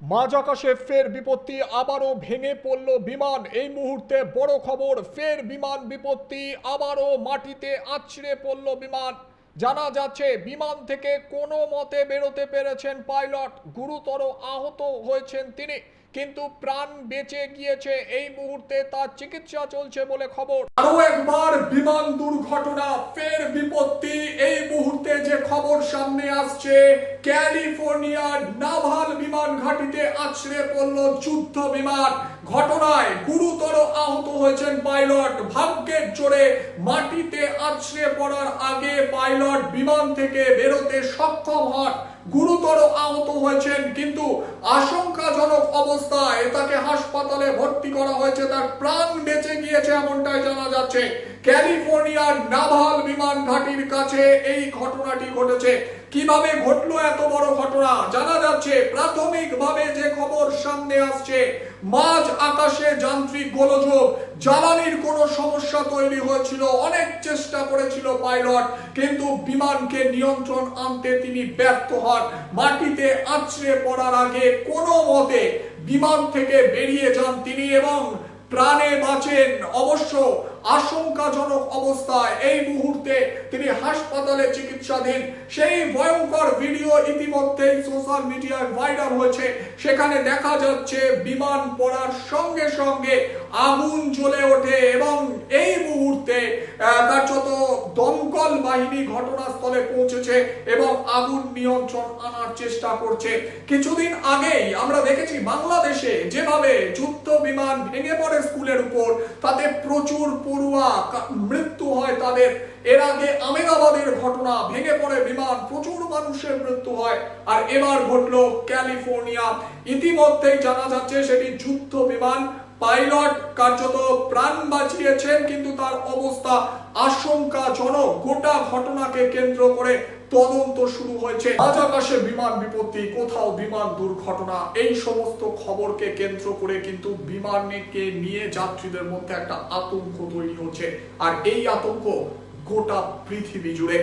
মাঝ আকাশে ফের বিপত্তি, আবারও ভেঙে পড়ল বিমান। এই মুহূর্তে বড় খবর, ফের বিমান বিপত্তি, আবারও মাটিতে আছড়ে পড়ল বিমান। জানা যাচ্ছে, বিমান থেকে কোনো মতে বেরোতে পেরেছেন পাইলট। গুরুতর আহত হয়েছেন তিনি। কিন্তু প্রাণ বেঁচে গিয়েছে। এই মুহূর্তে তার চিকিৎসা চলছে বলে খবর। আরও একবার বিমান দুর্ঘটনা, ফের বিপত্তি। এই মুহূর্তে যে খবর সামনে আসছে, ক্যালিফোর্নিয়ার নাভাল বিমান ঘাঁটিতে আছড়ে পড়ল যুদ্ধ বিমান। ঘটনায় গুরুতর আহত হয়েছেন পাইলট। ভাগ্যের জোরে মাটিতে আছড়ে পড়ার আগে পাইলট বিমান থেকে বেরোতে সক্ষম হন। গুরুতর আহত হয়েছেন, কিন্তু আশঙ্কাজনক অবস্থায় তাকে হাসপাতালে ভর্তি করা হয়েছে, তার প্রাণ বেঁচে গিয়েছে এমনটাই জানা যাচ্ছে। ক্যালিফোর্নিয়ার নাভাল বিমান ঘাটির কাছে এই ঘটনাটি ঘটেছে। কীভাবে ঘটলো এত বড় ঘটনা? জানা যাচ্ছে, প্রাথমিকভাবে যে খবর সামনে আসছে, মাঝ আকাশে যান্ত্রিক গোলযোগ, জ্বালানির কোনো সমস্যা তৈরি হয়েছিল, অনেক চেষ্টা করেছিল পাইলট, কিন্তু বিমানকে নিয়ন্ত্রণ আনতে তিনি ব্যর্থ হন। মাটিতে আছড়ে পড়ার আগে কোনো মতে বিমান থেকে বেরিয়ে যান তিনি এবং প্রাণে বাঁচেন। অবশ্য আশঙ্কাজনক অবস্থায় এই মুহূর্তে তিনি হাসপাতালে চিকিৎসাধীন। সেই ভয়ঙ্কর ভিডিও ইতিমধ্যেই সোশ্যাল মিডিয়ায় ভাইরাল হয়েছে। সেখানে দেখা যাচ্ছে, বিমান পড়ার সঙ্গে সঙ্গে আগুন জ্বলে ওঠে এবং এই মুহূর্তে আহ, কার্যত দমকল বাহিনী ঘটনাস্থলে পৌঁছেছে এবং আগুন নিয়ন্ত্রণ আনার চেষ্টা করছে। কিছুদিন আগেই আমরা দেখেছি বাংলাদেশে যেভাবে যুদ্ধ বিমান ভেঙে পড়ে স্কুলের উপর, তাতে প্রচুর পড়ুয়া মৃত্যু হয় তাদের। এর আগে আমেদাবাদের ঘটনা ভেঙে পড়ে বিমান, প্রচুর মানুষের মৃত্যু হয়। আর এবার ঘটলো ক্যালিফোর্নিয়া। ইতিমধ্যেই জানা যাচ্ছে সেটি যুদ্ধ বিমান পাইলট কার্যত প্রাণ বাঁচিয়েছেন, কিন্তু তার অবস্থা আশঙ্কাজনক। গোটা ঘটনাকে কেন্দ্র করে তদন্ত শুরু হয়েছে। আজ আকাশে বিমান বিপত্তি, কোথাও বিমান দুর্ঘটনা, এই সমস্ত খবরকে কেন্দ্র করে কিন্তু বিমানকে নিয়ে যাত্রীদের মধ্যে একটা আতঙ্ক তৈরি হচ্ছে। আর এই আতঙ্ক গোটা পৃথিবী জুড়ে।